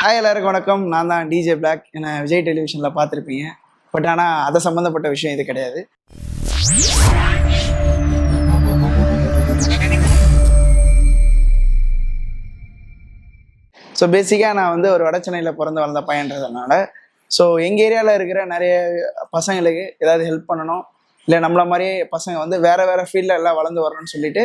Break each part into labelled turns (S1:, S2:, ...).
S1: Hi எல்லாருக்கும் வணக்கம். நான் தான் டிஜே பிளாக் என்னை விஜய் டெலிவிஷனில் பார்த்துருப்பீங்க. பட் ஆனால் அதை சம்மந்தப்பட்ட விஷயம் இது கிடையாது. ஸோ பேசிக்காக நான் வந்து ஒரு வட சென்னையில் பிறந்து வளர்ந்த பையன்றதுனால ஸோ எங்கள் ஏரியாவில் இருக்கிற நிறைய பசங்களுக்கு ஏதாவது ஹெல்ப் பண்ணணும். இல்லை நம்மள மாதிரியே பசங்க வந்து வேறு வேறு ஃபீல்டில் எல்லாம் வளர்ந்து வரணும்னு சொல்லிட்டு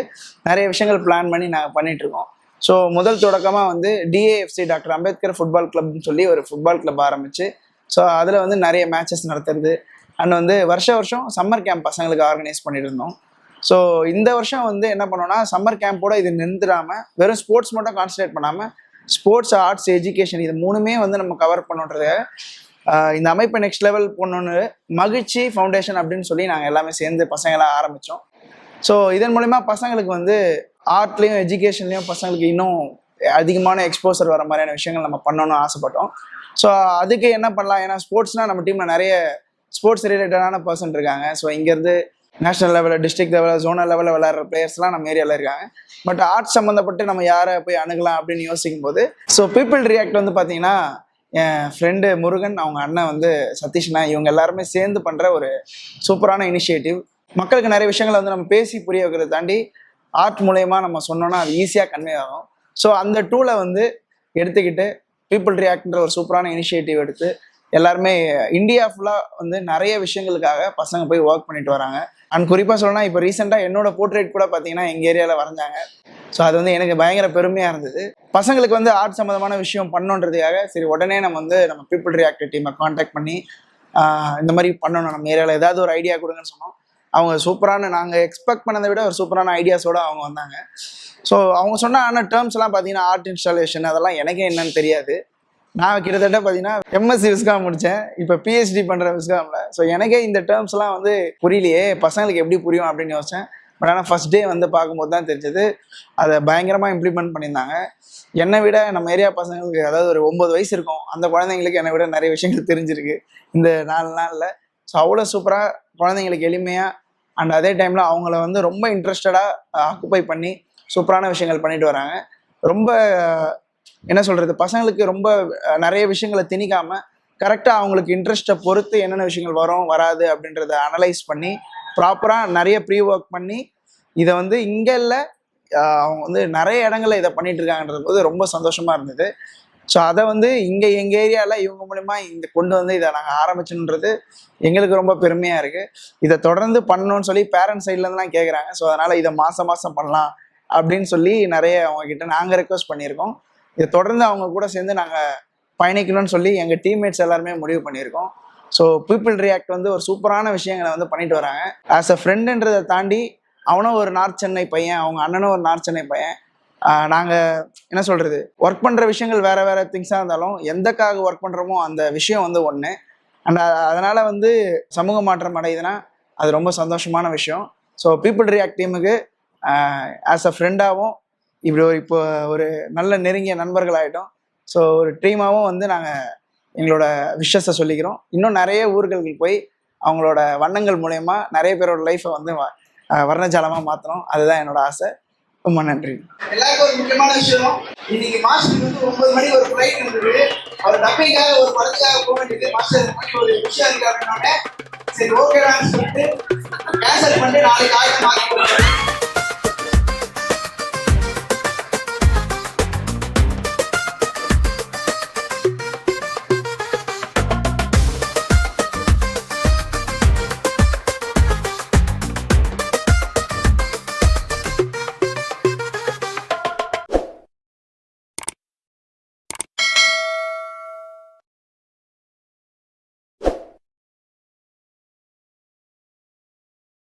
S1: நிறைய விஷயங்கள் பிளான் பண்ணி நாங்கள் பண்ணிகிட்ருக்கோம் ஸோ முதல் தொடக்கமாக வந்து டிஏஎஃப்சி டாக்டர் அம்பேத்கர் ஃபுட்பால் கிளப்னு சொல்லி ஒரு ஃபுட்பால் கிளப் ஆரம்பிச்சு. ஸோ அதில் வந்து நிறைய மேட்சஸ் நடத்துறது. அண்ட் வந்து வருஷ வருஷம் சம்மர் கேம்ப் பசங்களுக்கு ஆர்கனைஸ் பண்ணிட்டு இருந்தோம் ஸோ இந்த வருஷம் வந்து என்ன பண்ணோம்னா சம்மர் கேம்போட இது நின்றுடாம வெறும் ஸ்போர்ட்ஸ் மட்டும் கான்சன்ட்ரேட் பண்ணாமல் ஸ்போர்ட்ஸ் ஆர்ட்ஸ் எஜுகேஷன் இது மூணுமே வந்து நம்ம கவர் பண்ணுன்றத இந்த அமைப்பை நெக்ஸ்ட் லெவல் போகணுன்னு மகிழ்ச்சி ஃபவுண்டேஷன் அப்படின்னு சொல்லி நாங்கள் எல்லாமே சேர்ந்து பசங்களாக ஆரம்பித்தோம் ஸோ இதன் மூலிமா பசங்களுக்கு வந்து ஆர்ட்லேயும் எஜுகேஷன்லேயும் பசங்களுக்கு இன்னும் அதிகமான எக்ஸ்போசர் வர மாதிரியான விஷயங்கள் நம்ம பண்ணணும்னு ஆசைப்பட்டோம். ஸோ அதுக்கு என்ன பண்ணலாம்? ஏன்னா ஸ்போர்ட்ஸ்னால் நம்ம டீமில் நிறைய ஸ்போர்ட்ஸ் ரிலேட்டடான பர்சன் இருக்காங்க. ஸோ இங்கேருந்து நேஷனல் லெவலில் டிஸ்ட்ரிக்ட் லெவலில் ஜோனல் லெவலில் விளையாடுற பிளேயர்ஸ்லாம் நம்ம ஏரியாவில் இருக்காங்க. பட் ஆர்ட்ஸ் சம்மந்தப்பட்டு நம்ம யாரை போய் அணுகலாம் அப்படின்னு யோசிக்கும் போது ஸோ பீப்புள் ரியாக்ட் வந்து பார்த்தீங்கன்னா என் ஃப்ரெண்டு முருகன் அவங்க அண்ணன் வந்து சதீஷ்னா இவங்க எல்லாருமே சேர்ந்து பண்ணுற ஒரு சூப்பரான இனிஷியேட்டிவ் மக்களுக்கு நிறைய விஷயங்களை வந்து நம்ம பேசி புரிய வைக்கிறத தாண்டி ஆர்ட் மூலயமா நம்ம சொன்னோம்னா அது ஈஸியாக கன்வே ஆகும். ஸோ அந்த டூலை வந்து எடுத்துக்கிட்டு பீப்புள் ரியாக்ட்ன்ற ஒரு சூப்பரான இனிஷியேட்டிவ் எடுத்து எல்லாருமே இந்தியா ஃபுல்லாக வந்து நிறைய விஷயங்களுக்காக பசங்க போய் ஒர்க் பண்ணிட்டு வராங்க. அண்ட் குறிப்பாக சொல்லணும்னா இப்போ ரீசெண்டாக என்னோட போர்ட்ரேட் கூட பார்த்தீங்கன்னா எங்கள் ஏரியாவில் வரைஞ்சாங்க. ஸோ அது வந்து எனக்கு பயங்கர பெருமையாக இருந்தது. பசங்களுக்கு வந்து ஆர்ட் சம்மந்தமான விஷயம் பண்ணணுன்றதுக்காக சரி உடனே நம்ம வந்து நம்ம பீப்புள் ரியாக்டர் டீமை காண்டாக்ட் பண்ணி இந்த மாதிரி பண்ணணும். நம்ம ஏரியாவில் ஏதாவது ஒரு ஐடியா கொடுங்கன்னு சொன்னோம். அவங்க சூப்பரான நாங்கள் எக்ஸ்பெக்ட் பண்ணதை விட ஒரு சூப்பரான ஐடியாஸோட அவங்க வந்தாங்க. ஸோ அவங்க சொன்ன ஆனால் டேர்ம்ஸ்லாம் பார்த்தீங்கன்னா ஆர்ட் இன்ஸ்டாலேஷன் அதெல்லாம் எனக்கே என்னன்னு தெரியாது. நான் கிட்டத்தட்ட பார்த்தீங்கன்னா எம்எஸ்சி விஸ்காம் முடித்தேன் இப்போ பிஹெச்டி பண்ணுற விஸ்காமில் ஸோ எனக்கே இந்த டேர்ம்ஸ்லாம் வந்து புரியலையே. பசங்களுக்கு எப்படி புரியும் அப்படின்னு யோசித்தேன் பட் ஆனால் ஃபஸ்ட் டே வந்து பார்க்கும்போது தான் தெரிஞ்சது. அதை பயங்கரமாக இம்ப்ளிமெண்ட் பண்ணியிருந்தாங்க. என்னை விட நம்ம ஏரியா பசங்களுக்கு அதாவது ஒரு ஒம்பது வயசு இருக்கும். அந்த குழந்தைங்களுக்கு என்னை விட நிறைய விஷயங்கள் தெரிஞ்சிருக்கு. இந்த நாலு நாளில். ஸோ அவ்வளோ சூப்பராக குழந்தைங்களுக்கு எளிமையாக அண்ட் அதே டைமில் அவங்கள வந்து ரொம்ப இன்ட்ரெஸ்டடாக ஆக்குப்பை பண்ணி சூப்பரான விஷயங்கள் பண்ணிட்டு வராங்க. ரொம்ப என்ன சொல்கிறது பசங்களுக்கு ரொம்ப நிறைய விஷயங்களை திணிக்காமல் கரெக்டாக அவங்களுக்கு இன்ட்ரெஸ்ட்டை பொறுத்து என்னென்ன விஷயங்கள் வரும் வராது அப்படின்றத அனலைஸ் பண்ணி ப்ராப்பராக நிறைய ப்ரீ ஒர்க் பண்ணி இதை வந்து இங்கே இல்லை அவங்க வந்து நிறைய இடங்களில் இதை பண்ணிட்டு இருக்காங்கன்றது போது ரொம்ப சந்தோஷமாக இருந்தது. ஸோ அதை வந்து இங்கே எங்கள் ஏரியாவில் இவங்க மூலிமா இந்த கொண்டு வந்து இதை நாங்கள் ஆரம்பிச்சுன்றது எங்களுக்கு ரொம்ப பெருமையாக இருக்குது இதை தொடர்ந்து பண்ணணும்னு சொல்லி பேரண்ட்ஸ் சைட்லேருந்துலாம் கேட்குறாங்க ஸோ அதனால் இதை மாதம் மாதம் பண்ணலாம் அப்படின்னு சொல்லி நிறைய அவங்கக்கிட்ட நாங்கள் ரெக்வஸ்ட் பண்ணியிருக்கோம். இதை தொடர்ந்து அவங்க கூட சேர்ந்து நாங்கள் பயணிக்கணும்னு சொல்லி எங்கள் டீம்மேட்ஸ் எல்லாருமே முடிவு பண்ணியிருக்கோம். ஸோ பீப்புள் ரியாக்ட் வந்து ஒரு சூப்பரான விஷயங்களை வந்து பண்ணிட்டு வராங்க. ஆஸ் அ ஃப்ரெண்டுன்றதை தாண்டி அவனும் ஒரு நார்த் சென்னை பையன் அவங்க அண்ணனும் ஒரு நார்த் சென்னை பையன். நாங்கள் என்ன சொல்கிறது ஒர்க் பண்ணுற விஷயங்கள் வேறு வேறு திங்ஸாக இருந்தாலும் எந்தக்காக ஒர்க் பண்ணுறோமோ அந்த விஷயம் வந்து ஒன்று அண்ட் அதனால் வந்து சமூக மாற்றம் அடையுதுன்னா அது ரொம்ப சந்தோஷமான விஷயம். ஸோ பீப்புள் ரியாக்ட் டீமுக்கு ஆஸ் அ ஃப்ரெண்டாகவும் இப்படி ஒரு இப்போ ஒரு நல்ல நெருங்கிய நண்பர்கள் ஆகிட்டோம் ஸோ ஒரு டீமாகவும் வந்து நாங்கள் எங்களோட விஷஸை சொல்லிக்கிறோம். இன்னும் நிறைய ஊர்களுக்கு போய் அவங்களோட வண்ணங்கள் மூலயமா நிறைய பேரோட லைஃப்பை வந்து வ- வர்ணஜாலமாக மாற்றணும் அதுதான் என்னோட ஆசை. ரொம்ப நன்றி.
S2: எல்லாருக்கும் ஒரு முக்கியமான விஷயம் இன்னைக்கு மாஸ்டருக்கு வந்து ஒன்பது மணி ஒரு ஃபிளைட் இருந்தது அவர் டப்பிங்காக ஒரு படத்துக்காக போக வேண்டியது மாஸ்டர். இந்த மாதிரி ஒரு விஷயம் இருக்கு அப்படின்னோடனே சரி ஓகேடான்னு சொல்லிட்டு கேன்சல் பண்ணிட்டு நாளைக்கு ஆயிரம் மாற்றி